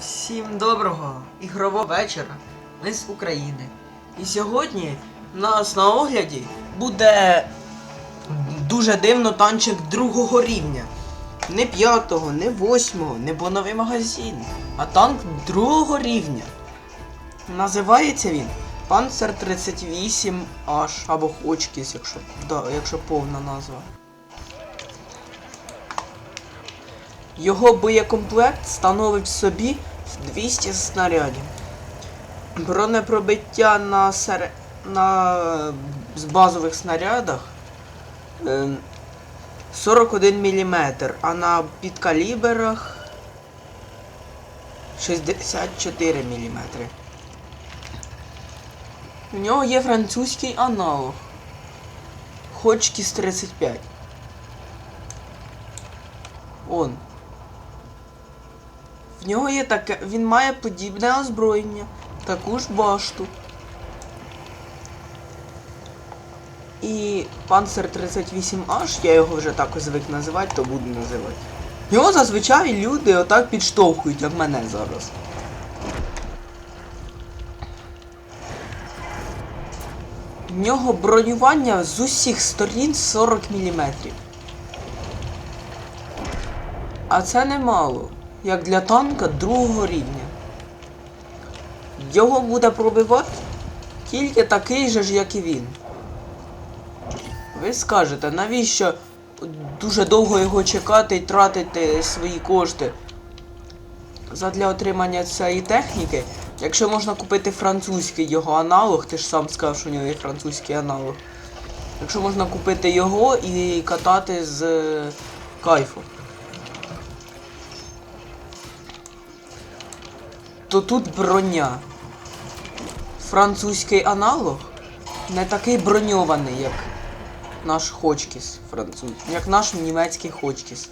Всім доброго ігрового вечора. Ми з України. І сьогодні в нас на огляді буде дуже дивно танчик другого рівня. Не п'ятого, не восьмого, не боновий магазин, а танк другого рівня. Називається він Panzer 38H або Хочкіс, якщо, да, якщо повна назва. Його боєкомплект становить в собі 200 снарядів. Бронепробиття на, сер... на е, з базових снарядах е, 41 мм, а на підкаліберах 64 мм. У нього є французький аналог. Хочкіс 35. Он. В нього є таке. Він має подібне озброєння, таку ж башту. І Panzer 38H, я його вже так звик називати, то буду називати. Його зазвичай люди отак підштовхують, як мене зараз. В нього бронювання з усіх сторін 40 мм. А це немало, як для танка другого рівня. Його буде пробивати тільки такий же ж, як і він. Ви скажете, навіщо дуже довго його чекати і тратити свої кошти задля отримання цієї техніки, якщо можна купити французький його аналог, ти ж сам сказав, що у нього є французький аналог. Якщо можна купити його і катати з е, то тут броня. Французький аналог не такий броньований, як наш Хочкіс француз, як наш німецький Хочкіс.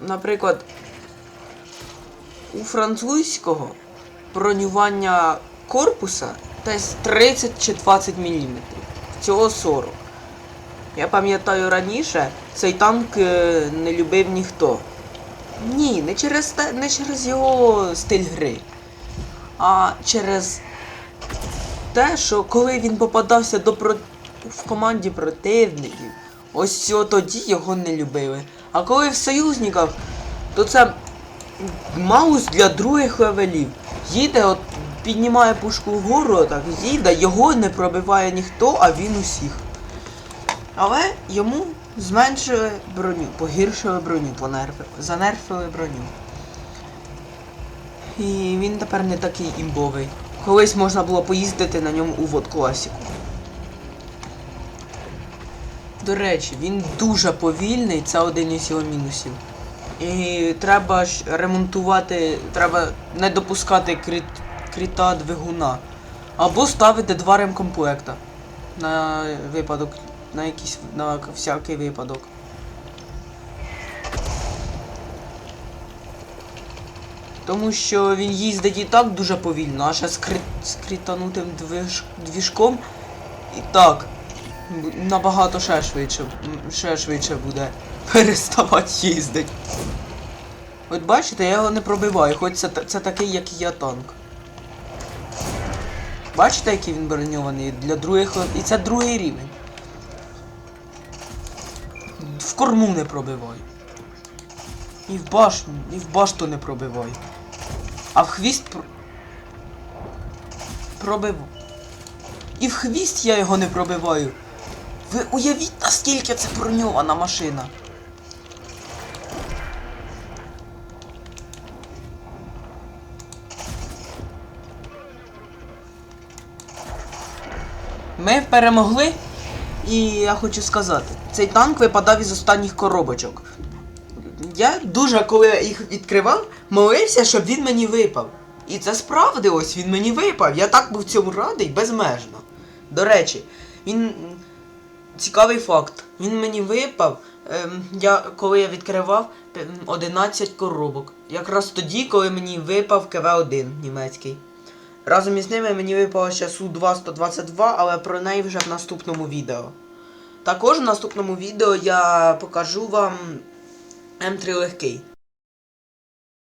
Наприклад, у французького бронювання корпуса десь 30 чи 20 мм. Цього 40. Я пам'ятаю раніше, цей танк е, не любив ніхто. Ні, не через не через його стиль гри, а через те, що коли він попадався до про... в команді противників, ось тоді його не любили. А коли в союзниках, то це маус для других левелів. Їде, от піднімає пушку вгору, отак, їде, його не пробиває ніхто, а він усіх. Але йому зменшили броню, погіршили броню, понерфили, занерфили броню. І він тепер не такий імбовий. Колись можна було поїздити на ньому у вод класіку. До речі, він дуже повільний, це один із його мінусів. І треба ж ремонтувати, треба не допускати кріт, кріта двигуна. Або ставити два ремкомплекта. На випадок на якийсь на всякий випадок. Тому що він їздить і так дуже повільно, а ще з, кри... крітанутим движ... двіжком і так набагато ще швидше, ще швидше буде переставати їздити. От бачите, я його не пробиваю, хоч це, це такий, як я танк. Бачите, який він броньований для других. І це другий рівень. В корму не пробивай. І в башню, і в башту не пробивай. А в хвіст про... пробив. І в хвіст я його не пробиваю. Ви уявіть, наскільки це броньована машина. Ми перемогли. І я хочу сказати, цей танк випадав із останніх коробочок. Я дуже, коли їх відкривав, молився, щоб він мені випав. І це справдилось, він мені випав. Я так був цьому радий безмежно. До речі, він. Цікавий факт. Він мені випав, ем, я, коли я відкривав ем, 11 коробок. Якраз тоді, коли мені випав КВ-1 німецький. Разом із ними мені випала ще Су-2 122, але про неї вже в наступному відео. Також в наступному відео я покажу вам М3 легкий.